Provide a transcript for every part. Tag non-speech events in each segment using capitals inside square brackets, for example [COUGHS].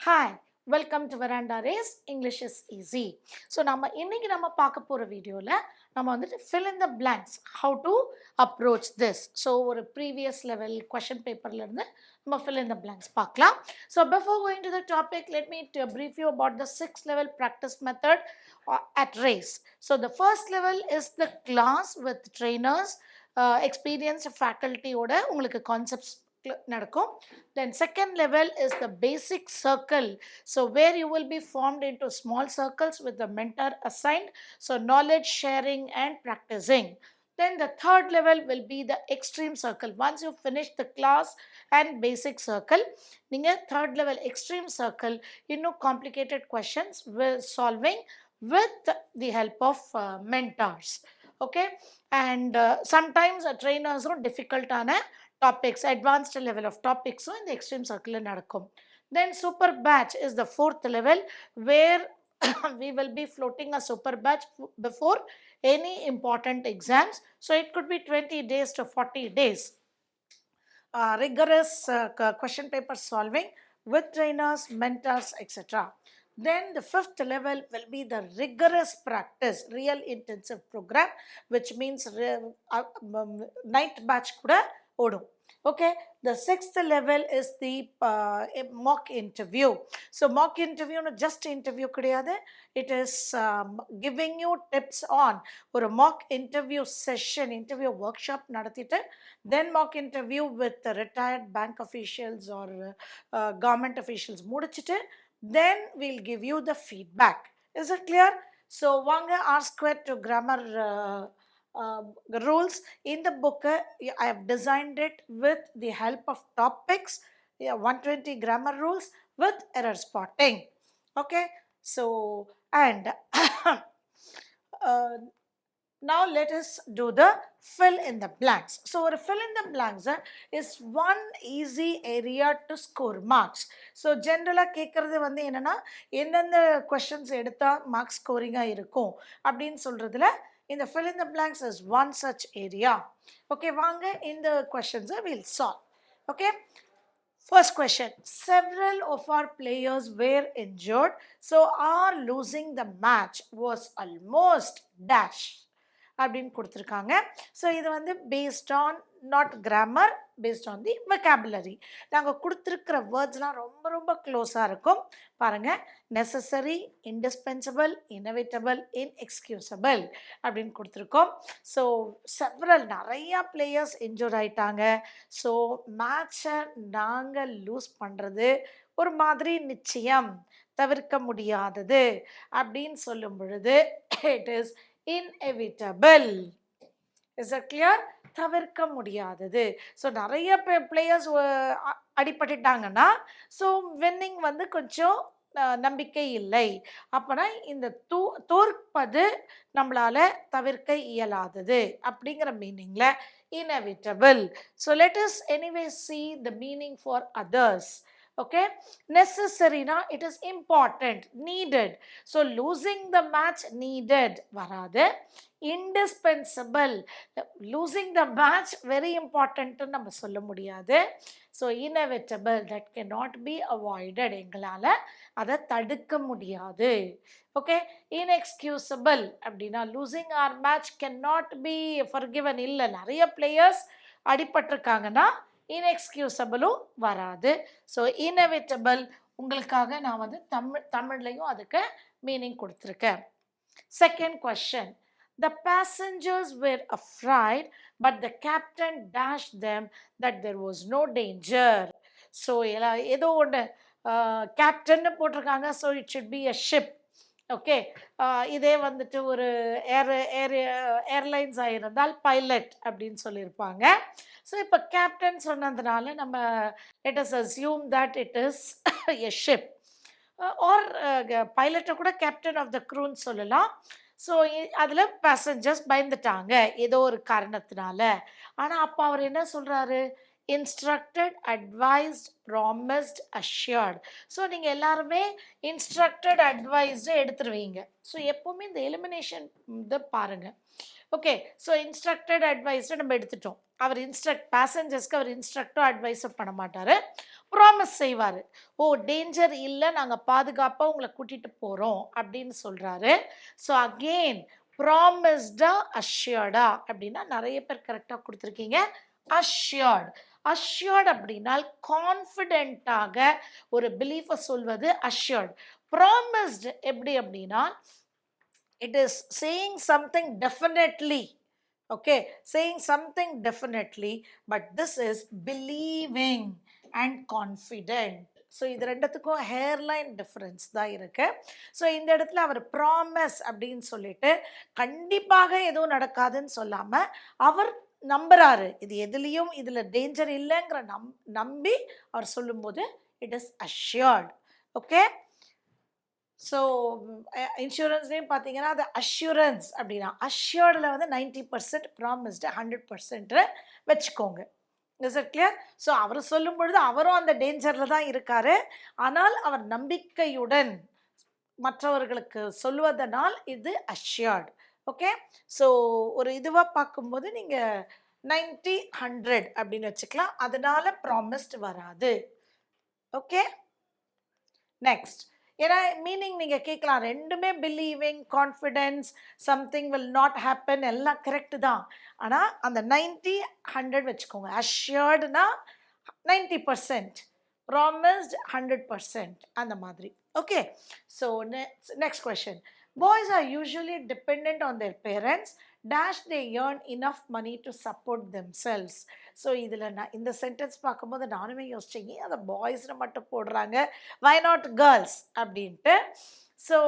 Hi welcome to Veranda race English is easy so நம்ம இன்றைக்கி நம்ம பார்க்க போகிற வீடியோவில் நம்ம வந்துட்டு fill in the blanks how to approach this so ஒரு ப்ரீவியஸ் லெவல் கொஷின் பேப்பர்லேருந்து நம்ம ஃபில் இன் த பிளாங்க்ஸ் பார்க்கலாம் so before going to the topic let me brief you about the six level practice method at race so the first level is the class with trainers experienced ஃபேக்கல்ட்டியோட உங்களுக்கு concepts நடக்கும் then second level is the basic circle so where you will be formed into small circles with the mentor assigned so knowledge sharing and practicing then the third level will be the extreme circle once you finish the class and basic circle நீங்கள் third level extreme circle இன்னும் complicated questions with solving with the help of uh, mentors okay and uh, sometimes uh, trainers are difficult ஆன topics advanced level of டாபிக்ஸும் இந்த extreme சர்க்கிளில் நடக்கும் then super batch is the fourth level where [COUGHS] we will be floating a super batch f- before any important exams so it could be 20 days to 40 days uh, rigorous uh, q- question paper solving with trainers mentors etc then the fifth level will be the rigorous practice real intensive program which means re- uh, um, night batch kuda odum Okay the sixth level is the uh, mock interview so mock interview no just interview கிடையாது it is um, giving you tips on or a mock interview session interview workshop நடத்திட்டு then mock interview with the retired bank officials or uh, government officials முடிச்சிட்டு then we'll give you the feedback is it clear so வாங்க or square to grammar uh, rules in the book i have designed it with the help of topics yeah, 120 grammar rules with error spotting okay so and uh, now let us do the fill in the blanks so ஒரு fill in the blanks uh, is one easy area to score marks So, ஜென்ரலாக கேட்குறது வந்து என்னென்னா எந்தெந்த questions எடுத்தால் marks ஸ்கோரிங்காக இருக்கும் அப்படின்னு சொல்கிறதுல இந்த fill in the blanks is one such area okay வாங்க இந்த questions we'll solve okay First question Several of our players were injured, so our losing the match was almost dash. அப்படின்னு கொடுத்துருக்காங்க so இது வந்து based on not grammar based on the vocabulary நாங்கள் கொடுத்துருக்கிற வேர்ட்ஸ்லாம் ரொம்ப ரொம்ப க்ளோஸாக இருக்கும். பாருங்கள் நெசசரி இன்டிஸ்பென்சபிள் இனோவேட்டபிள் இன்எக்ஸ்கியூசபிள் அப்படின்னு கொடுத்துருக்கோம். ஸோ செவரல் நிறையா பிளேயர்ஸ் இன்ஜூர் ஆயிட்டாங்க. ஸோ மேட்சை நாங்கள் லூஸ் பண்ணுறது ஒரு மாதிரி நிச்சயம். தவிர்க்க முடியாதது அப்படின்னு சொல்லும் பொழுது it is inevitable. Is it clear? தவிர்க்க முடியாதது. ஸோ நிறைய பிளேயர்ஸ் அடிபட்டுட்டாங்கன்னா ஸோ வின்னிங் வந்து கொஞ்சம் நம்பிக்கை இல்லை. அப்போனா இந்த தூ தோற்பது நம்மளால் தவிர்க்க இயலாதது அப்படிங்கிற மீனிங்கில் inevitable. So let us anyway see the meaning for others. Okay நெசசரினா it is is needed so losing the match needed வராது indispensable losing the match very important நம்ம சொல்ல முடியாது so inevitable that can not be avoided எங்களால் அதை தடுக்க முடியாது okay inexcusable அப்படின்னா losing our match can not be forgiven இல்லை நிறைய பிளேயர்ஸ் அடிபட்டிருக்காங்கன்னா இன்எக்ஸ்கியூசபிளும் வராது. ஸோ inevitable உங்களுக்காக நான் வந்து தமிழ் தமிழ்லையும் அதுக்கு மீனிங் கொடுத்துருக்கேன். Second question the passengers were afraid but the captain dash them that there was no danger so ஏதோ ஒன்று கேப்டன்னு போட்டிருக்காங்க. So it should be a ship okay. இதே வந்துட்டு ஒரு ஏர் ஏர் ஏர்லைன்ஸ் இருந்தால் பைலட் அப்படின்னு சொல்லியிருப்பாங்க. ஸோ இப்போ கேப்டன் சொன்னதுனால நம்ம let is assume that it is a ship or பைலட்டை கூட கேப்டன் ஆஃப் த க்ரூன்னு சொல்லலாம். ஸோ அதில் பேசஞ்சர்ஸ் பயந்துட்டாங்க. ஏதோ ஒரு காரணத்தினால. ஆனால் அப்போ அவர் என்ன சொல்கிறாரு instructed advised promised assured so நீங்கள் எல்லாருமே இன்ஸ்ட்ரக்டட் அட்வைஸ்டு எடுத்துருவீங்க. ஸோ எப்போவுமே இந்த எலிமினேஷன் இதை பாருங்கள் ஓகே ஸோ இன்ஸ்ட்ரக்டட் அட்வைஸை நம்ம எடுத்துட்டோம். அவர் இன்ஸ்ட்ரக்ட் பேசஞ்சர்ஸ்க்கு அவர் இன்ஸ்ட்ரக்டோ அட்வைஸோ பண்ண மாட்டார். ப்ராமிஸ் செய்வார். ஓ டேஞ்சர் இல்லை நாங்கள் பாதுகாப்பாக உங்களை கூட்டிகிட்டு போகிறோம் அப்படின்னு சொல்கிறாரு ஸோ அகெயின் ப்ராமிஸ்டா அஷ்யர்டா அப்படின்னா நிறைய பேர் கரெக்டாக கொடுத்துருக்கீங்க. அஷ்யர்டு அஷ்யர்ட் அப்படின்னால் கான்ஃபிடென்ட்டாக ஒரு பிலீஃபை சொல்வது அஷ்யர்ட் ப்ராமிஸ்டு எப்படி அப்படின்னா it is saying something definitely okay saying something definitely but this is believing and confident so இது ரெண்டுத்துக்கும் ஹேர்லைன் டிஃப்ரென்ஸ் தான் இருக்குது ஸோ இந்த இடத்துல அவர் ப்ராமிஸ் அப்படின்னு சொல்லிட்டு கண்டிப்பாக எதுவும் நடக்காதுன்னு சொல்லாமல் அவர் நம்புறாரு. இது எதுலேயும் இதில் டேஞ்சர் இல்லைங்கிற நம் நம்பி அவர் சொல்லும்போது it is assured okay so இன்சூரன்ஸ்லேயும் பார்த்தீங்கன்னா அது அஷ்யூரன்ஸ் அப்படின்னா அஷ்யூர்டில் வந்து ninety percent promised hundred percent வச்சுக்கோங்க. இஸ் இட் கிளியர் ஸோ அவர் சொல்லும் பொழுது அவரும் அந்த டேஞ்சரில் தான் இருக்கார். ஆனால் அவர் நம்பிக்கையுடன் மற்றவர்களுக்கு சொல்வதனால் இது அஷ்யூர்ட் ஓகே? ஸோ ஒரு இதுவாக பார்க்கும்போது நீங்கள் நைன்டி ஹண்ட்ரட் அப்படின்னு வச்சுக்கலாம். அதனால ப்ராமிஸ்ட் வராது. ஓகே? நெக்ஸ்ட். ஏன்னா மீனிங் நீங்கள் கேட்கலாம். ரெண்டுமே believing confidence something will not happen. எல்லாம் கரெக்டு தான். ஆனால் அந்த நைன்ட்டி ஹண்ட்ரட் வச்சுக்கோங்க. அஷ்யர்டுனா ninety percent. Promised hundred percent. அந்த மாதிரி. Okay so next question boys are usually depend on their parents dash they earn enough money to support themselves so இதில் நான் இந்த சென்டென்ஸ் பார்க்கும்போது நானுமே யோசிச்சேன் அதை பாய்ஸில் மட்டும் போடுறாங்க? வை நாட் கேர்ள்ஸ் அப்படின்ட்டு. So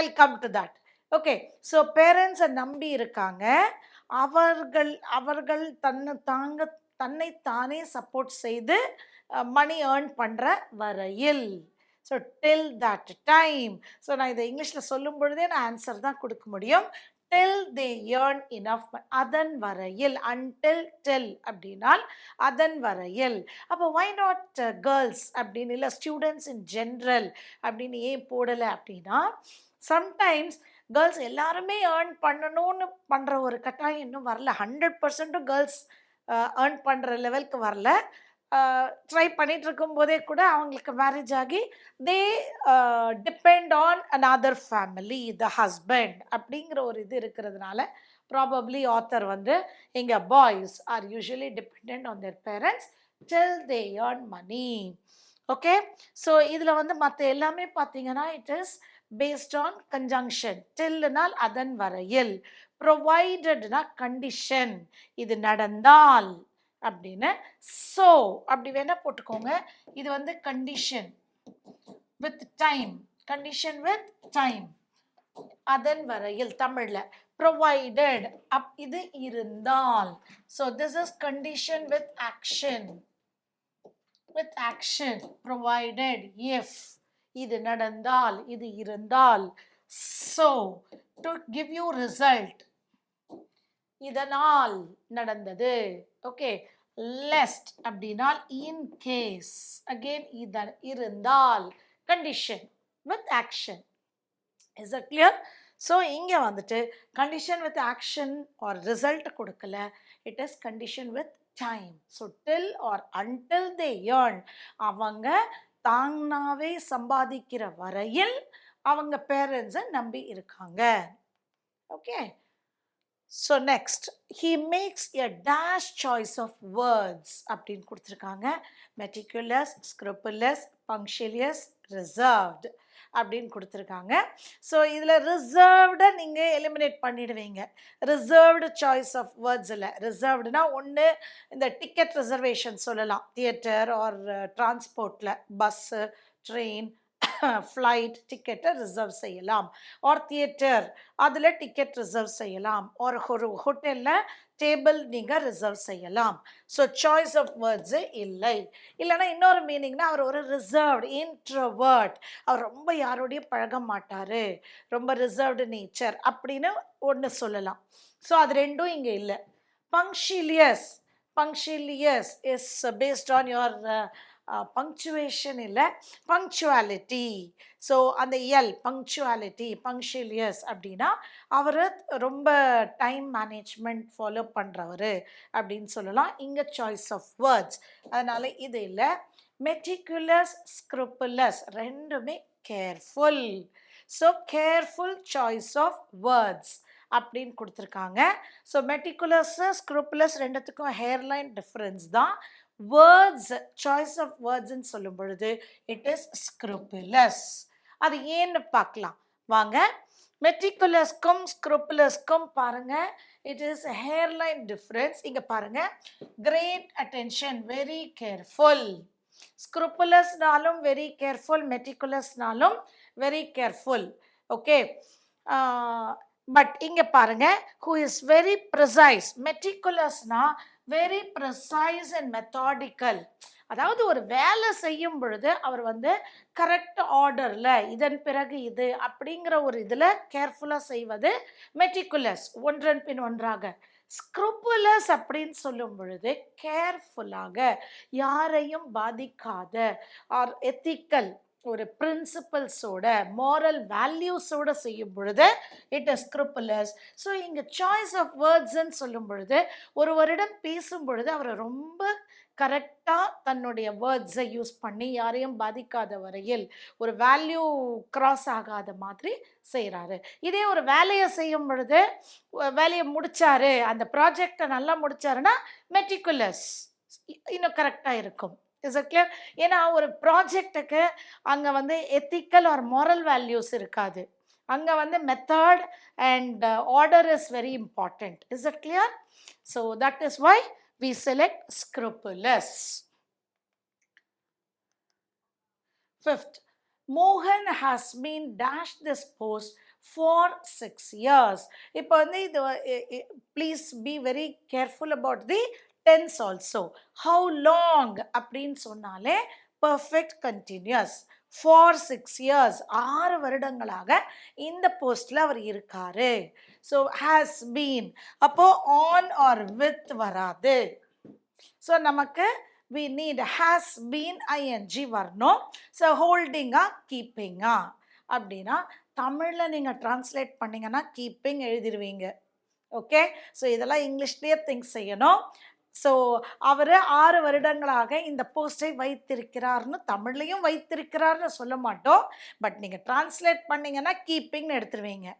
I come to that okay so பேரண்ட்ஸை நம்பி இருக்காங்க. அவர்கள் அவர்கள் தன்னை தாங்க தன்னை தானே சப்போர்ட் செய்து மணி ஏர்ன் பண்ணுற வரையில். So till that time so நான் இதை இங்கிலீஷில் சொல்லும் பொழுதே நான் ஆன்சர் தான் கொடுக்க முடியும். டில் தே ஏர்ன் இனஃப் அதன் வரையில் அன்டில் டில் அப்படின்னால் அதன் வரையில். அப்போ ஒய் நாட் கேர்ள்ஸ் அப்படின்னு இல்லை ஸ்டூடெண்ட்ஸ் இன் ஜென்ரல் அப்படின்னு ஏன் போடலை அப்படின்னா சம்டைம்ஸ் கேர்ள்ஸ் எல்லாருமே ஏர்ன் பண்ணணும்னு பண்ணுற ஒரு கட்டாயம் இன்னும் வரல. ஹண்ட்ரட் பர்சன்ட்டும் கேர்ள்ஸ் ஏர்ன் பண்ணுற லெவலுக்கு வரல. ட்ரை பண்ணிட்டு இருக்கும்போதே கூட அவங்களுக்கு மேரேஜ் ஆகி they depend on another family the husband அப்படிங்கிற ஒரு இது இருக்கிறதுனால ப்ராபப்ளி ஆத்தர் வந்து எங்கள் boys are usually depend on their parents till they earn money okay so இதில் வந்து மற்ற எல்லாமே பார்த்தீங்கன்னா it is based on conjunction டில்னால் அதன் வரையில். ப்ரொவைடட்னா கண்டிஷன் இது நடந்தால். அப்படின்னு. ஸோ அப்படி வேணா போட்டுக்கோங்க. இது வந்து condition with time condition with time அதன் வரையில் தமிழில். ப்ரொவைடட் அப் இது இருந்தால். So this is condition with action with action provided if இது நடந்தால் இது இருந்தால். So to give you result இதனால் நடந்தது. ஓகே லெஸ்ட் அப்படின்னா இன் கேஸ் அகெயின் இதன் இருந்தால். Condition with action is a clear so இங்கே வந்துட்டு condition with action or result கொடுக்கல. It is condition with time so till or until they earn அவங்க தானாவே சம்பாதிக்கிற வரையில் அவங்க பேரண்ட்ஸை நம்பி இருக்காங்க. Okay so next he makes a dash choice of words அப்படின்னு கொடுத்துருக்காங்க. மெட்டிகுலஸ் ஸ்க்ரிப்புலஸ் பங்க்ஷிலியஸ் ரிசர்வ்டு அப்படின்னு கொடுத்துருக்காங்க. ஸோ இதில் ரிசர்வ்டை நீங்கள் எலிமினேட் பண்ணிடுவீங்க. ரிசர்வ்டு சாய்ஸ் ஆஃப் வேர்ட்ஸில் ரிசர்வ்டுனா ஒன்று இந்த டிக்கெட் ரிசர்வேஷன் சொல்லலாம். தியேட்டர் ஆர் டிரான்ஸ்போர்ட்டில் பஸ்ஸு ட்ரெயின் ஃப்ளைட் டிக்கெட்டை ரிசர்வ் செய்யலாம். ஆர் தியேட்டர் அதில் டிக்கெட் ரிசர்வ் செய்யலாம். ஒரு ஒரு ஹோட்டலில் டேபிள் நீங்கள் ரிசர்வ் செய்யலாம். ஸோ சாய்ஸ் ஆஃப் வேர்ட்ஸு இல்லை. இல்லைன்னா இன்னொரு மீனிங்னா அவர் ஒரு ரிசர்வ்டு இன்ட்ரவர்ட் அவர் ரொம்ப யாரோடையும் பழக மாட்டார். ரொம்ப ரிசர்வ்டு நேச்சர் அப்படின்னு ஒன்று சொல்லலாம். ஸோ அது ரெண்டும் இங்கே இல்லை. Punctilious punctilious is based on your punctuation இல்லை பங்க்சுவாலிட்டி ஸோ அந்த எல் பங்க்சுவாலிட்டி பங்க்ஷுவலியஸ் அப்படின்னா அவர் ரொம்ப டைம் மேனேஜ்மெண்ட் ஃபாலோ பண்ணுறவர் அப்படின்னு சொல்லலாம். இங்கே சாய்ஸ் ஆஃப் வேர்ட்ஸ் அதனால் இது இல்லை. மெட்டிகுலஸ் ஸ்க்ரூப்புலஸ் ரெண்டுமே careful so careful choice of words அப்படின்னு கொடுத்துருக்காங்க. ஸோ மெட்டிகுலஸ் ஸ்க்ரூப்புலஸ் ரெண்டுத்துக்கும் ஹேர்லைன் டிஃப்ரென்ஸ் தான். வேர்ட்ஸ் சாய்ஸ் ஆஃப் வேர்ட்ஸ்ன்னு சொல்லும் பொழுது இட் இஸ் ஸ்க்ரூப்புலஸ் அது ஏன்னு பார்க்கலாம். வாங்க. மெட்ரிகுலஸ்க்கும் ஸ்க்ரூப்புலஸ்க்கும் பாருங்க. இட் இஸ் ஹேர்லைன் டிஃப்ரென்ஸ் இங்கே பாருங்க. கிரேட் அட்டென்ஷன் வெரி கேர்ஃபுல் ஸ்க்ரூப்புலஸ்னாலும் வெரி கேர்ஃபுல் மெட்ரிகுலஸ்னாலும் வெரி கேர்ஃபுல் ஓகே பட் இங்கே பாருங்க. ஹூ இஸ் வெரி ப்ரிசைஸ் மெட்ரிகுலஸ்னால் வெரி ப்ரெசைஸ் அண்ட் மெத்தாடிக்கல் அதாவது ஒரு வேலை செய்யும் பொழுது அவர் வந்து கரெக்ட் ஆர்டரில் இதன் பிறகு இது அப்படிங்கிற ஒரு இதில் கேர்ஃபுல்லாக செய்வது மெட்டிகுலஸ் ஒன்றன் பின் ஒன்றாக. ஸ்க்ரூப்புலஸ் அப்படின்னு சொல்லும் பொழுது கேர்ஃபுல்லாக யாரையும் பாதிக்காத ஆர் எத்திக்கல் ஒரு பிரின்சிபல்ஸோட மாரல் வேல்யூஸோட செய்யும் பொழுது இட் இஸ் ஸ்க்ரூப்புலஸ் ஸோ இங்கே சாய்ஸ் ஆஃப் வேர்ட்ஸ்ன்னு சொல்லும் பொழுது ஒருவரிடம் பேசும் பொழுது அவரை ரொம்ப கரெக்டாக தன்னுடைய வேர்ட்ஸை யூஸ் பண்ணி யாரையும் பாதிக்காத வரையில் ஒரு வேல்யூ கிராஸ் ஆகாத மாதிரி செய்கிறாரு இதே ஒரு வேலையை செய்யும் பொழுது வேலையை முடித்தாரு அந்த ப்ராஜெக்டை நல்லா முடிச்சாருன்னா மெட்டிகுலஸ் இன்னும் கரெக்டாக இருக்கும். இஸ் it clear ஏன்னா ஒரு ப்ராஜெக்ட்டுக்கு அங்கே வந்து எத்திக்கல் ஆர் மாரல் வேல்யூஸ் இருக்காது. அங்கே வந்து method and order is very important is it clear so that is why we select scrupulous fifth மோகன் has been dash this post for six years இப்போ வந்து இது please be very careful about the tense also how long அப்படின்னு சொன்னாலே perfect continuous for six years ஆறு வருடங்களாக இந்த போஸ்டில் அவர் இருக்காரு. ஸோ ஹேஸ் பீன் அப்போது ஆன் ஆர் வித் வராது. ஸோ நமக்கு we need has been ING வரணும். ஸோ ஹோல்டிங்கா கீப்பிங்கா அப்படின்னா தமிழில் நீங்கள் ட்ரான்ஸ்லேட் பண்ணீங்கன்னா கீப்பிங் எழுதிடுவீங்க ஓகே ஸோ இதெல்லாம் இங்கிலீஷ்லேயே திங்க் செய்யணும். ஸோ அவர் ஆறு வருடங்களாக இந்த போஸ்டை வைத்திருக்கிறார்னு தமிழ்லையும் வைத்திருக்கிறார்னு சொல்ல மாட்டோம். பட் நீங்கள் ட்ரான்ஸ்லேட் பண்ணீங்கன்னா கீப்பிங்னு எடுத்துருவீங்க.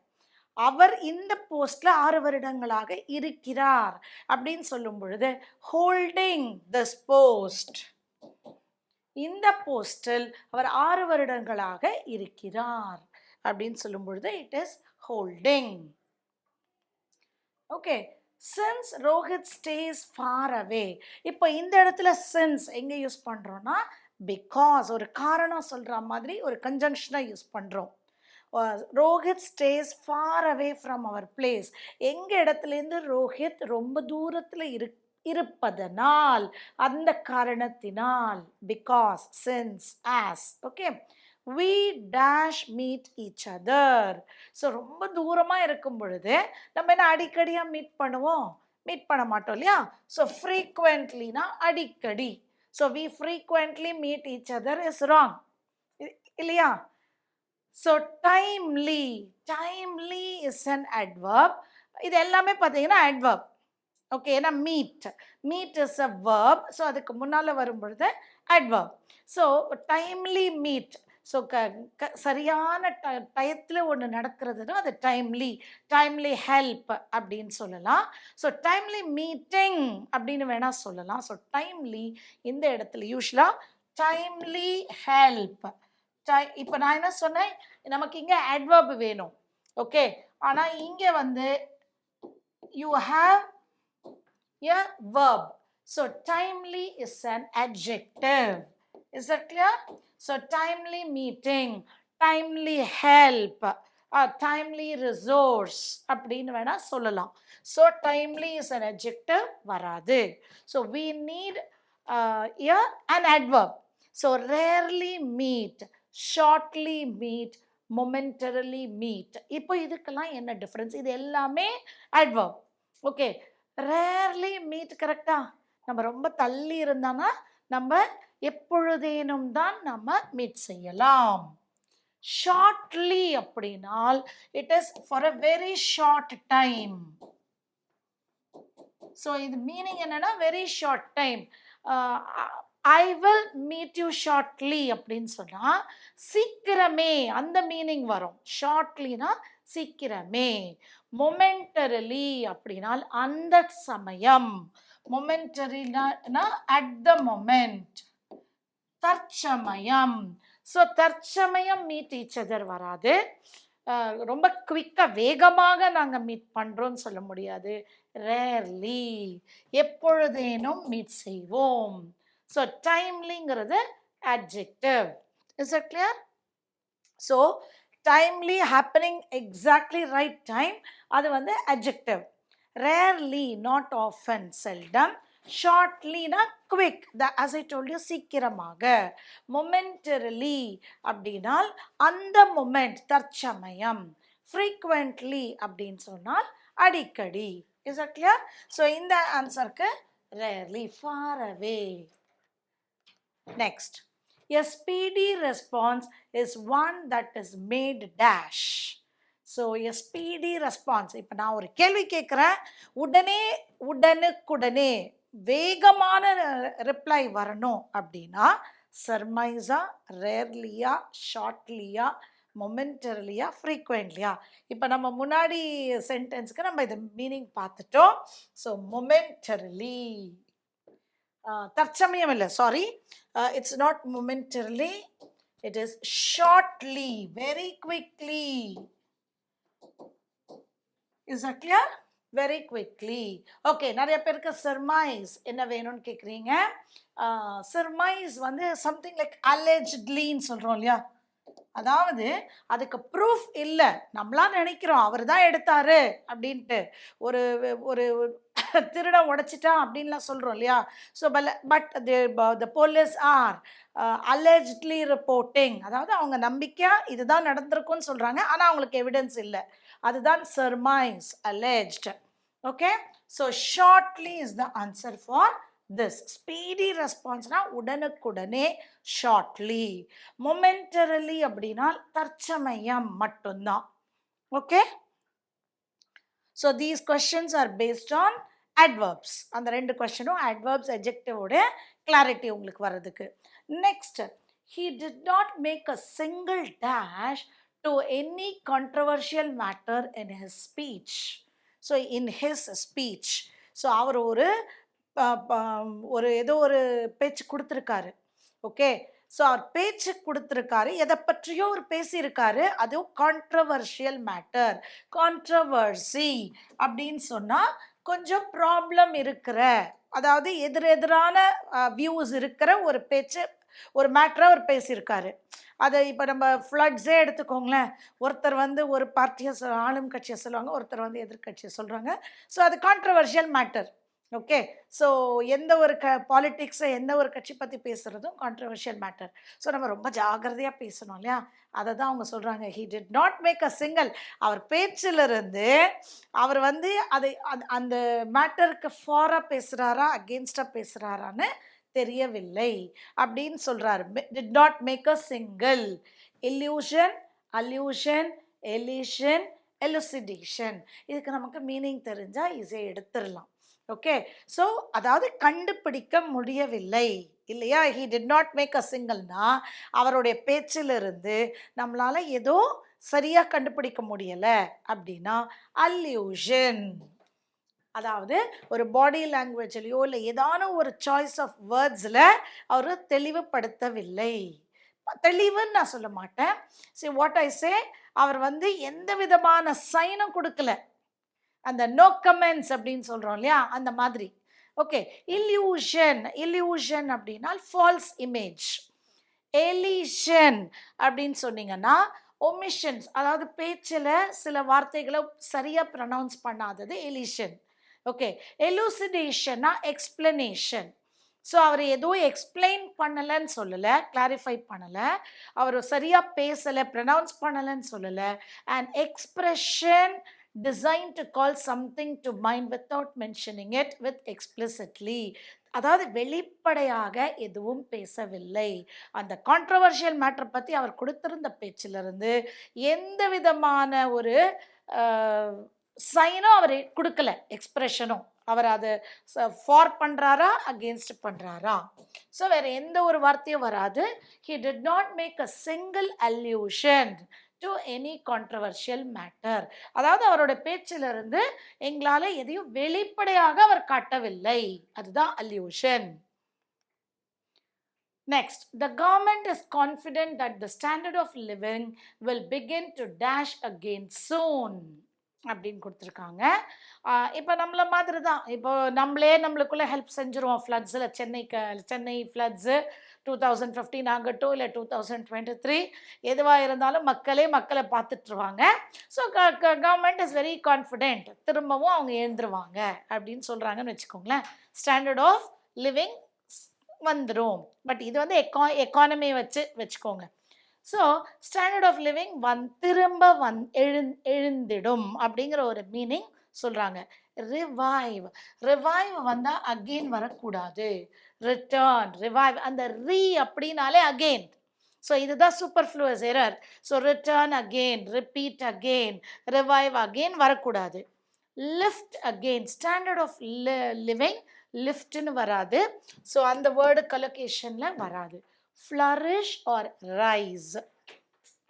அவர் இந்த போஸ்டில் ஆறு வருடங்களாக இருக்கிறார் அப்படின்னு சொல்லும் பொழுது ஹோல்டிங் திஸ் போஸ்ட் இந்த போஸ்டில் அவர் ஆறு வருடங்களாக இருக்கிறார் அப்படின்னு சொல்லும் பொழுது it is holding okay since Rohit stays far away இப்போ இந்த இடத்துல சின்ஸ் எங்கே யூஸ் பண்ணுறோன்னா பிகாஸ் ஒரு காரணம் சொல்கிற மாதிரி ஒரு கன்ஜங்ஷனாக யூஸ் பண்ணுறோம் Rohit stays far away from our place எங்கள் இடத்துலேருந்து ரோஹித் ரொம்ப தூரத்தில் இரு இருப்பதனால் அந்த காரணத்தினால் because since as okay we dash meet each other so ரொம்ப தூரமாக இருக்கும் பொழுது நம்ம என்ன அடிக்கடியாக மீட் பண்ணுவோம்? மீட் பண்ண மாட்டோம் இல்லையா? ஸோ ஃப்ரீக்வெண்ட்லினா அடிக்கடி. So we frequently meet each other is wrong இல்லையா? So timely timely is an adverb இது எல்லாமே பார்த்தீங்கன்னா அட்வர்ப் ஓகே ஏன்னா meet meet is a verb so அதுக்கு முன்னால் வரும் பொழுது adverb so timely meet so க க சரியான ட டயத்தில் ஒன்று நடக்கிறதுனா அது டைம்லி டைம்லி ஹெல்ப் அப்படின்னு சொல்லலாம். ஸோ டைம்லி மீட்டிங் அப்படின்னு வேணால் சொல்லலாம். ஸோ டைம்லி இந்த இடத்துல யூஸ்வலாக டைம்லி ஹெல்ப் டை இப்போ நான் என்ன சொன்னேன்? நமக்கு இங்கே அட்வர்ப் வேணும். ஓகே ஆனால் இங்கே வந்து you have a verb so timely is an adjective is that clear? So, timely meeting, timely help, timely resource அப்படின்னு வேணால் சொல்லலாம் so timely is an objective வராது so we need an adverb so rarely meet shortly meet momentarily meet இப்போ இதுக்கெல்லாம் என்ன difference இது எல்லாமே adverb okay rarely meet கரெக்டாக நம்ம ரொம்ப தள்ளி இருந்தானா நம்ம எப்பொழுதேனும் தான் நம்ம மீட் செய்யலாம். ஷார்ட்லி அப்படின்னால் it is for a very short time so இது மீனிங் என்னன்னா very short time I will meet you shortly அப்படின்னு சொன்னால் சீக்கிரமே அந்த மீனிங் வரும். ஷார்ட்லினா சீக்கிரமே. மொமெண்டரலி அப்படின்னால் அந்த சமயம். மொமெண்டரினா அட் த மொமெண்ட் தற்சமயம். ஸோ தற்சமயம் மீட் ஈச் அதர் வராது. ரொம்ப குவிக்காக வேகமாக நாங்கள் மீட் பண்ணுறோம்னு சொல்ல முடியாது. ரேர்லி எப்பொழுதேனும் மீட் செய்வோம். So டைம்லிங்கிறது adjective is it clear so timely happening exactly right time அது வந்து adjective rarely not often seldom ஷார்ட்லினா quick the as I told you சீக்கிரமாக. மொமெண்டரிலி அப்படின்னால் அந்த மொமெண்ட் தற்சமயம். ஃப்ரீக்வெண்ட்லி அப்படின்னு சொன்னால் அடிக்கடி. இஸ் அட் கிளியர் ஸோ இந்த ஆன்சருக்கு rarely far away next a speedy response is one that is made dash so a speedy response இப்போ நான் ஒரு கேள்வி கேட்குறேன் உடனே உடனுக்குடனே வேகமான ரிப்ளை வரணும் அப்படின்னா சர்மைஸா ரேர்லியா ஷார்ட்லியா மொமெண்டர்லியா ஃப்ரீக்வெண்ட்லியா இப்போ நம்ம முன்னாடி சென்டென்ஸ்க்கு நம்ம இது மீனிங் பார்த்துட்டோம். ஸோ மொமெண்டர்லி தற்சமயம் இல்லை sorry it's not momentarily it is shortly very quickly is a clear very quickly okay நிறைய பேருக்கு சர்மைஸ் என்ன வேணும்னு கேட்குறீங்க சர்மைஸ் வந்து சம்திங் லைக் அலெஜ்ட்லின்னு சொல்கிறோம் இல்லையா? அதாவது அதுக்கு ப்ரூஃப் இல்லை. நம்மளா நினைக்கிறோம் அவர் தான் எடுத்தாரு அப்படின்ட்டு. ஒரு ஒரு திருடன் உடைச்சிட்டான் அப்படின்லாம் சொல்கிறோம் இல்லையா? ஸோ பல but the police are allegedly reporting அதாவது அவங்க நம்பிக்கையாக இதுதான் நடந்திருக்குன்னு சொல்கிறாங்க ஆனால் அவங்களுக்கு எவிடன்ஸ் இல்லை. அதுதான் surmise alleged okay so shortly is the answer for this speedy ரெஸ்பான்ஸ்னா உடனுக்குடனே ஷார்ட்லி மொமெண்டரலி அப்படின்னா தற்சமயம் மட்டும்தான். Okay so these questions are based on adverbs அந்த ரெண்டு கொஷனும் அட்வர்ப்ஸ் எஜெக்டிவோட கிளாரிட்டி உங்களுக்கு வர்றதுக்கு. Next he did not make a single dash to any controversial matter in his speech so in his speech so அவர் ஒரு ஒரு ஏதோ ஒரு பேச்சு கொடுத்துருக்காரு. ஓகே ஸோ அவர் பேச்சு கொடுத்துருக்காரு. எதை பற்றியோ அவர் பேசியிருக்காரு. அதுவும் கான்ட்ரவர்ஷியல் மேட்டர் கான்ட்ரவர்சி அப்படின்னு சொன்னால் கொஞ்சம் ப்ராப்ளம் இருக்கிற அதாவது எதிரெதிரான வியூஸ் இருக்கிற ஒரு பேச்சு ஒரு மேட்ரை அவர் பேசியிருக்காரு. அதை இப்போ நம்ம ஃப்ளட்ஸே எடுத்துக்கோங்களேன். ஒருத்தர் வந்து ஒரு பார்ட்டியை சொல் ஆளும் கட்சியை சொல்லுவாங்க ஒருத்தர் வந்து எதிர்கட்சியை சொல்கிறாங்க ஸோ அது கான்ட்ரவர்ஷியல் மேட்டர் ஓகே ஸோ எந்த ஒரு க பாலிட்டிக்ஸை எந்த ஒரு கட்சி பற்றி பேசுகிறதும் கான்ட்ரவர்ஷியல் மேட்டர் ஸோ நம்ம ரொம்ப ஜாகிரதையாக பேசணும் இல்லையா? அதை தான் அவங்க சொல்கிறாங்க he did not make a single அவர் பேச்சிலிருந்து அவர் வந்து அதை அந்த மேட்டருக்கு ஃபாராக பேசுகிறாரா அகெயின்ஸ்டாக பேசுகிறாரான்னு தெரியவில்லை அப்படின்னு சொல்கிறாரு did not make a single illusion illusion எலிஷன் எலுசிடேஷன் இதுக்கு நமக்கு மீனிங் தெரிஞ்சால் ஈஸியாக எடுத்துடலாம். ஓகே ஸோ அதாவது கண்டுபிடிக்க முடியவில்லை. இல்லையா? He did not make a சிங்கிள்னா அவருடைய பேச்சிலிருந்து நம்மளால் ஏதோ சரியாக கண்டுபிடிக்க முடியலை அப்படின்னா அல்யூஷன் அதாவது ஒரு பாடி லாங்குவேஜ்லேயோ இல்லை ஏதான ஒரு சாய்ஸ் ஆஃப் வேர்ட்ஸில் அவர் தெளிவுபடுத்தவில்லை. தெளிவுன்னு நான் சொல்ல மாட்டேன். சரி வாட் ஐ சே அவர் வந்து எந்த விதமான சைனும் கொடுக்கல. அந்த நோ கமெண்ட்ஸ் அப்படின்னு சொல்கிறோம் இல்லையா? அந்த மாதிரி. ஓகே இல்யூஷன் இல்யூஷன் அப்படின்னா ஃபால்ஸ் இமேஜ் எலிஷன் அப்படின்னு சொன்னீங்கன்னா ஒமிஷன்ஸ் அதாவது பேச்சில் சில வார்த்தைகளை சரியாக ப்ரனவுன்ஸ் பண்ணாதது எலிஷன் ஓகே எலூசிடேஷன்னா எக்ஸ்பிளனேஷன் ஸோ அவர் எதுவும் எக்ஸ்பிளைன் பண்ணலைன்னு சொல்லலை கிளாரிஃபை பண்ணலை. அவர் சரியாக பேசலை ப்ரனவுன்ஸ் பண்ணலைன்னு சொல்லலை. And expression design to call something to mind without mentioning it with explicitly. அதாவது வெளிப்படையாக எதுவும் பேசவில்லை. அந்த கான்ட்ரவர்ஷியல் மேட்ரை பற்றி அவர் கொடுத்திருந்த பேச்சிலிருந்து எந்த விதமான ஒரு சைனும் அவர் கொடுக்கல எக்ஸ்ப்ரெஷனும் அவர் அதை ஃபார் பண்ணுறாரா அகேன்ஸ்ட் பண்ணுறாரா ஸோ வேறு எந்த ஒரு வார்த்தையும் வராது. He did not make a single allusion to any controversial matter அதாவது அவரோட பேச்சிலிருந்து எங்களால் எதையும் வெளிப்படையாக அவர் காட்டவில்லை. அதுதான் allusion Next, the government is confident that the standard of living will begin to dash again soon. அப்படின்னு கொடுத்துருக்காங்க. இப்போ நம்மள மாதிரி தான் இப்போ நம்மளே நம்மளுக்குள்ளே ஹெல்ப் செஞ்சுருவோம். ஃப்ளட்ஸில் சென்னைக்கு Chennai floods two thousand fifteen ஆகட்டும் இல்லை டூ தௌசண்ட் டுவெண்ட்டி த்ரீ எதுவாக இருந்தாலும் மக்களே மக்களை பார்த்துட்ருவாங்க. ஸோ க கவர்மெண்ட் இஸ் வெரி கான்ஃபிடென்ட் திரும்பவும் அவங்க எழுந்துருவாங்க அப்படின்னு சொல்கிறாங்கன்னு வச்சுக்கோங்களேன். ஸ்டாண்டர்ட் ஆஃப் லிவிங் வந்துடும் பட் இது வந்து எக்கா எக்கானமி வச்சு வச்சுக்கோங்க. ஸோ ஸ்டாண்டர்ட் ஆஃப் லிவிங் வந் திரும்ப வந் எழுந் எழுந்திடும் அப்படிங்கிற ஒரு மீனிங் சொல்கிறாங்க ரிவைவ் ரிவைவ் வந்தால் அகெயின் வரக்கூடாது. ரிட்டர்ன் ரிவைவ் அந்த ரீ அப்படின்னாலே அகெயின் ஸோ இதுதான் superfluous error so return again repeat again revive again வரக்கூடாது lift again standard of living லிஃப்ட்னு வராது. ஸோ அந்த வேர்டு கலொகேஷனில் வராது. ஃப்ளரிஷ் ஆர் ரைஸ்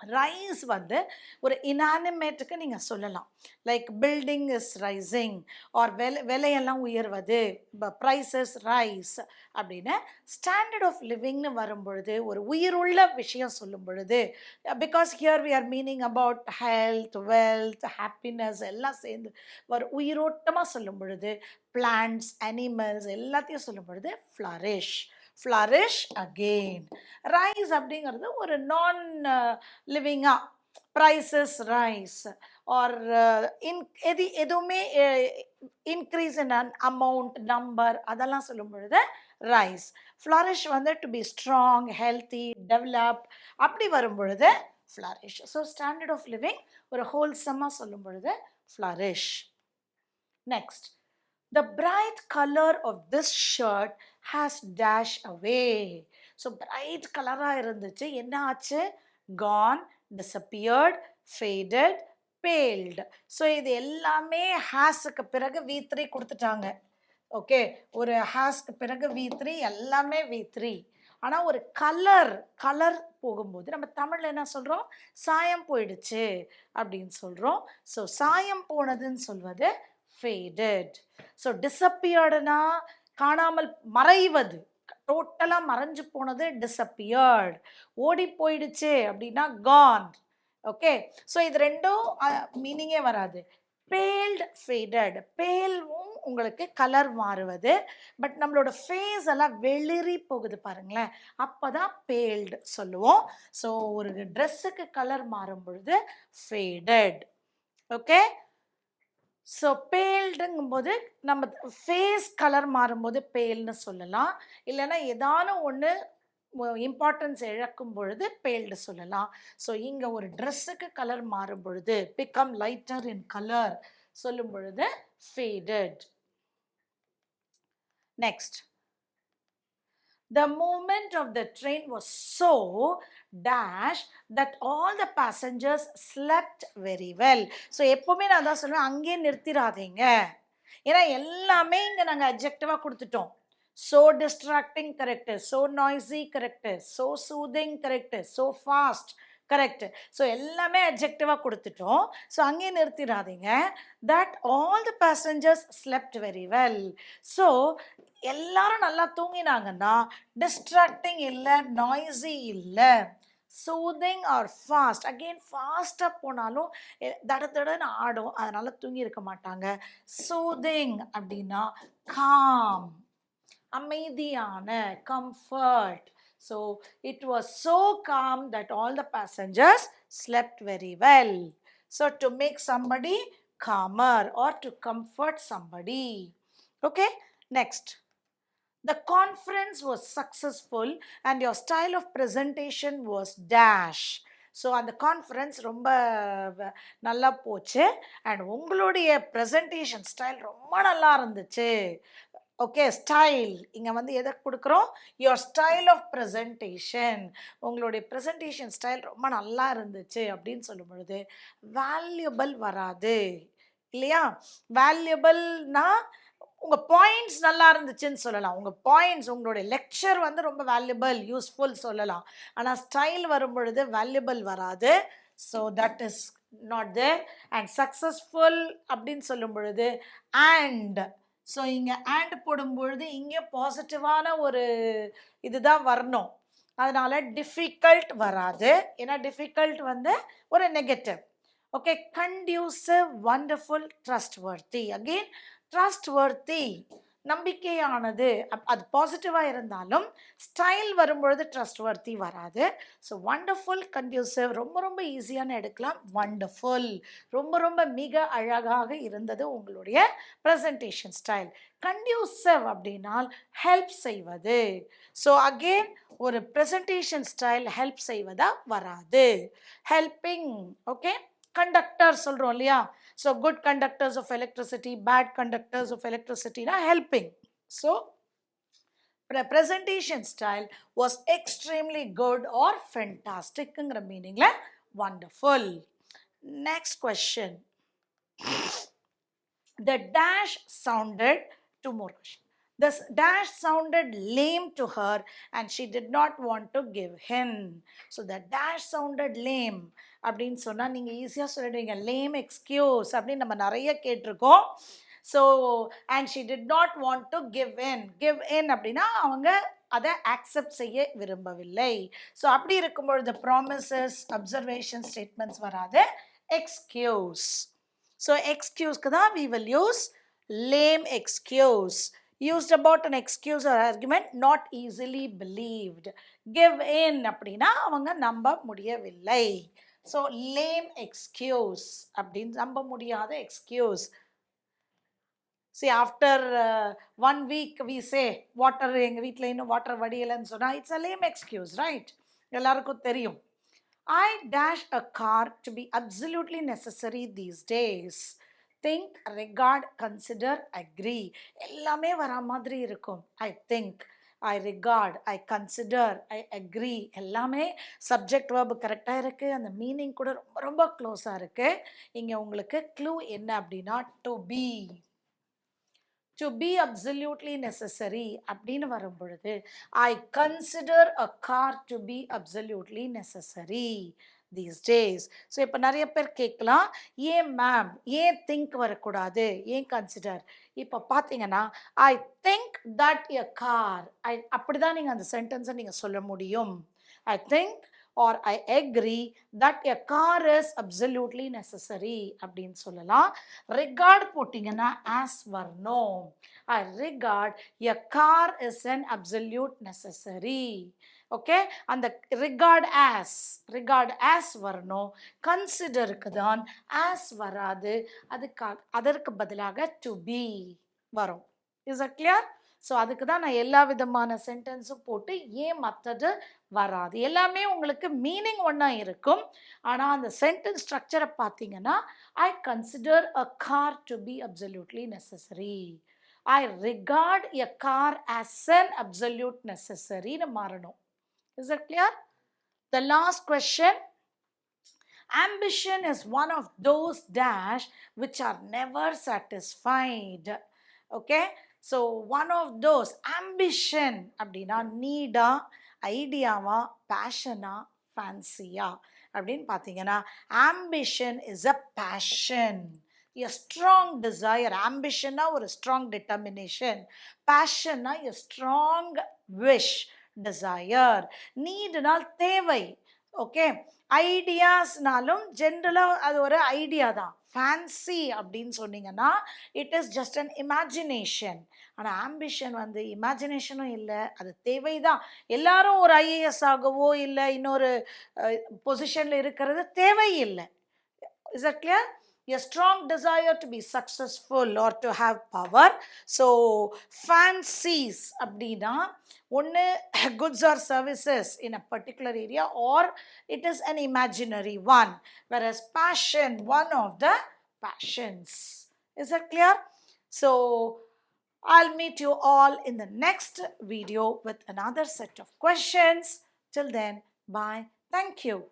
ரைஸ் வந்து ஒரு இனானிமேட்டுக்கு நீங்கள் சொல்லலாம். Like building is rising or விலை விலையெல்லாம் உயர்வது ப்ரைஸஸ் ரைஸ் அப்படின்னு ஸ்டாண்டர்ட் ஆஃப் லிவிங்னு வரும்பொழுது ஒரு உயிருள்ள விஷயம் சொல்லும் பொழுது because here we are meaning about health wealth happiness எல்லாம் சேர்ந்து ஒரு உயிரோட்டமாக சொல்லும் பொழுது பிளான்ட்ஸ் அனிமல்ஸ் எல்லாத்தையும் சொல்லும் பொழுது ஃப்ளரிஷ் ஃப்ளரிஷ் அகெயின் ரைஸ் அப்படிங்கிறது ஒரு நான் லிவிங்காக ப்ரைஸஸ் ரைஸ் ஆர் இன் எது எதுவுமே increase in an amount number அதெல்லாம் சொல்லும் பொழுது ரைஸ் ஃப்ளரிஷ் வந்து to be strong healthy develop அப்படி வரும் பொழுது flourish so standard of living ஒரு ஹோல்சமாக சொல்லும் பொழுது flourish next the bright colour of this shirt has dash away so bright கலராக இருந்துச்சு. என்ன ஆச்சு? Gone disappeared faded paled so இது எல்லாமே ஹேஸுக்கு பிறகு வி த்ரீ கொடுத்துட்டாங்க. ஓகே ஒரு ஹேஸ்க்கு பிறகு வி த்ரீ எல்லாமே வி த்ரீ ஆனால் ஒரு கலர் கலர் போகும்போது நம்ம தமிழில் என்ன சொல்கிறோம் சாயம் போயிடுச்சு அப்படின்னு சொல்கிறோம் ஸோ சாயம் போனதுன்னு சொல்வது ஃபேடட் ஸோ டிஸப்பியர்டுனா காணாமல் மறைவது. டோட்டலாக மறைஞ்சு போனது டிஸப்பியர்டு ஓடி போயிடுச்சு அப்படின்னா கான் ஓகே ஸோ இது ரெண்டும் மீனிங்கே வராது. பேல்டு ஃபேடட் பேல்வும் உங்களுக்கு கலர் மாறுவது. பட் நம்மளோட ஃபேஸ் எல்லாம் வெளிரி போகுது பாருங்களேன். அப்போ தான் பேல்டு சொல்லுவோம். ஸோ ஒரு ட்ரெஸ்ஸுக்கு கலர் மாறும் பொழுது ஃபேடட் ஓகே ஸோ பேல்டுங்கும்போது நம்ம ஃபேஸ் கலர் மாறும்போது பேல்னு சொல்லலாம். இல்லைன்னா ஏதானும் ஒன்று இம்பார்ட்டன்ஸ் இழக்கும் பொழுது பேல்டு சொல்லலாம். ஸோ இங்கே ஒரு ட்ரெஸ்ஸுக்கு கலர் மாறும் பொழுது பிகம் லைட்டர் இன் கலர் சொல்லும் பொழுது faded next The movement of the train was so dash that all the passengers slept very well so எப்போவுமே நான் தான் சொல்லுவேன் அங்கேயே நிறுத்திடாதீங்க. ஏன்னா எல்லாமே இங்கே நாங்கள் அப்ஜெக்டிவாக கொடுத்துட்டோம். So distracting correct so noisy correct so soothing correct so fast correct so எல்லாமே அப்ஜெக்டிவாக கொடுத்துட்டோம். ஸோ அங்கேயே நிறுத்திடாதீங்க. That all the passengers slept very well so எல்லாரும் நல்லா தூங்கினாங்கன்னா டிஸ்ட்ராக்டிங் இல்லை நாய்ஸி இல்லை சூதிங் ஆர் ஃபாஸ்ட் அகெயின் ஃபாஸ்ட்டாக போனாலும் தட தடன்னு ஆடும். அதனால் தூங்கி இருக்க மாட்டாங்க. சூதிங் அப்படின்னா காம் அமைதியான comfort So it was so calm that all the passengers slept very well so to make somebody calmer or to comfort somebody okay next The conference was successful and your style of presentation was dash. So அந்த conference ரொம்ப வ- நல்லா போச்சு and உங்களுடைய presentation style ரொம்ப நல்லா இருந்துச்சு okay style இங்கே வந்து எதை கொடுக்குறோம்? யுவர் ஸ்டைல் ஆஃப் ப்ரெசன்டேஷன் உங்களுடைய ப்ரெசன்டேஷன் ஸ்டைல் ரொம்ப நல்லா இருந்துச்சு அப்படின்னு சொல்லும் பொழுது வேல்யூபிள் வராது. இல்லையா? வேல்யூபிள்னா உங்கள் பாயிண்ட்ஸ் நல்லா இருந்துச்சுன்னு சொல்லலாம். உங்கள் பாயிண்ட்ஸ் உங்களுடைய லெக்சர் வந்து ரொம்ப வேல்யூபிள் யூஸ்ஃபுல் சொல்லலாம். ஆனால் ஸ்டைல் வரும் பொழுது வேல்யூபிள் வராது. So that is not there and successful அப்படின்னு சொல்லும் பொழுது அண்ட் ஸோ இங்கே ஆண்ட் போடும்பொழுது இங்கே பாசிட்டிவான ஒரு இதுதான் வரணும். அதனால் டிஃபிகல்ட் வராது. ஏன்னா டிஃபிகல்ட் வந்து ஒரு negative okay conducive wonderful trustworthy again trustworthy நம்பிக்கையானது. அப்- அது பாசிட்டிவாக இருந்தாலும் ஸ்டைல் வரும்பொழுது ட்ரஸ்ட் வர்த்தி வராது. ஸோ வண்டர்ஃபுல் கண்டியூசிவ் ரொம்ப ரொம்ப ஈஸியான எடுக்கலாம். வண்டர்ஃபுல் ரொம்ப ரொம்ப மிக அழகாக இருந்தது உங்களுடைய ப்ரெசன்டேஷன் ஸ்டைல் கண்டியூசிவ் அப்படின்னால் ஹெல்ப் செய்வது. ஸோ அகெயின் ஒரு ப்ரெசன்டேஷன் ஸ்டைல் ஹெல்ப் செய்வதா வராது. ஹெல்பிங் ஓகே கண்டக்டர் சொல்கிறோம் இல்லையா? So good conductors of electricity, bad conductors of electricity are helping. So presentation style was extremely good or fantastic meaning wonderful. Next question. The dash sounded two more questions. The dash sounded lame to her and she did not want to give him so the dash sounded lame அப்படின்னு சொன்னால் நீங்கள் ஈஸியாக சொல்லிடுவீங்க. லேம் excuse அப்படின்னு நம்ம நிறைய கேட்டிருக்கோம். So and she did not want to give in give in அப்படின்னா அவங்க அதை ஆக்செப்ட் செய்ய விரும்பவில்லை. ஸோ அப்படி இருக்கும்பொழுது ப்ராமிசஸ் அப்சர்வேஷன் ஸ்டேட்மெண்ட்ஸ் வராது. எக்ஸ்கியூஸ் ஸோ எக்ஸ்கியூஸ்க்கு தான் we will use lame excuse used about an excuse or argument not easily believed give in அப்படின்னா அவங்க நம்ப முடியவில்லை. ஸோ லேம் எக்ஸ்கியூஸ் அப்படின்னு நம்ப முடியாத excuse see after one week we say water எங்கள் வீட்டில் இன்னும் வாட்டர் வடியலைன்னு சொன்னால் it's a lame excuse right எல்லாருக்கும் தெரியும். I dash a car to be absolutely necessary these days think regard consider agree எல்லாமே வர மாதிரி இருக்கும். I think I regard I consider I agree எல்லாமே சப்ஜெக்ட் வேர்பு கரெக்டாக இருக்குது அந்த மீனிங் கூட ரொம்ப ரொம்ப க்ளோஸாக இருக்குது இங்கே உங்களுக்கு க்ளூ என்ன அப்படின்னா to be to be absolutely necessary அப்படின்னு வரும் பொழுது I consider a car to be absolutely necessary these days so இப்போ நிறைய பேர் கேட்கலாம் ஏன் மேம் ஏன் திங்க் வரக்கூடாது? ஏன் கன்சிடர் இப்போ பார்த்தீங்கன்னா I think that a car I அப்படி தான் நீங்கள் அந்த சென்டென்ஸை நீங்கள் சொல்ல முடியும். I think or I agree that a car is absolutely necessary அப்படின்னு சொல்லலாம். ரிகார்ட் போட்டிங்கன்னா ஆஸ் வரணும். I regard a car is an absolute necessary okay அந்த ரிகார்ட் ஆஸ் ரிகார்ட் ஆஸ் வரணும். கன்சிடருக்கு தான் ஆஸ் வராது. அதுக்காக அதற்கு பதிலாக டு பி வரும். இஸ் அ கிளியர் ஸோ அதுக்கு தான் நான் எல்லா விதமான சென்டென்ஸும் போட்டு ஏன் மற்றது வராது. எல்லாமே உங்களுக்கு மீனிங் ஒன்றா இருக்கும். ஆனால் அந்த சென்டென்ஸ் ஸ்ட்ரக்சரை பார்த்தீங்கன்னா I consider a car to be absolutely necessary I regard a car as an absolute நெசசரின்னு மாறணும். Is it clear? The last question. Ambition is one of those dash which are never satisfied. Okay? So, one of those ambition அப்படின்னா நீடா ஐடியாவா பேஷனா ஃபேன்சியா அப்படின்னு பார்த்தீங்கன்னா ambition is a passion a strong desire ஆம்பிஷன்னா ஒரு strong determination பேஷன்னா a strong wish desire நீடுனால் தேவை. ஓகே ஐடியாஸ்னாலும் ஜென்ரலாக அது ஒரு ஐடியா தான். ஃபேன்சி அப்படின்னு சொன்னீங்கன்னா it is just an imagination ஆனால் ஆம்பிஷன் வந்து இமேஜினேஷனும் இல்லை அது தேவை தான் எல்லாரும் ஒரு ஐஏஎஸ் ஆகவோ இல்லை இன்னொரு பொசிஷனில் இருக்கிறது தேவையில்லை. Is a clear a strong desire to be successful or to have power so fancies அப்படின்னா ஒன்று goods or services in a particular area or it is an imaginary one whereas passion one of the passions is that clear so I'll meet you all in the next video with another set of questions. Till then, bye. Thank you.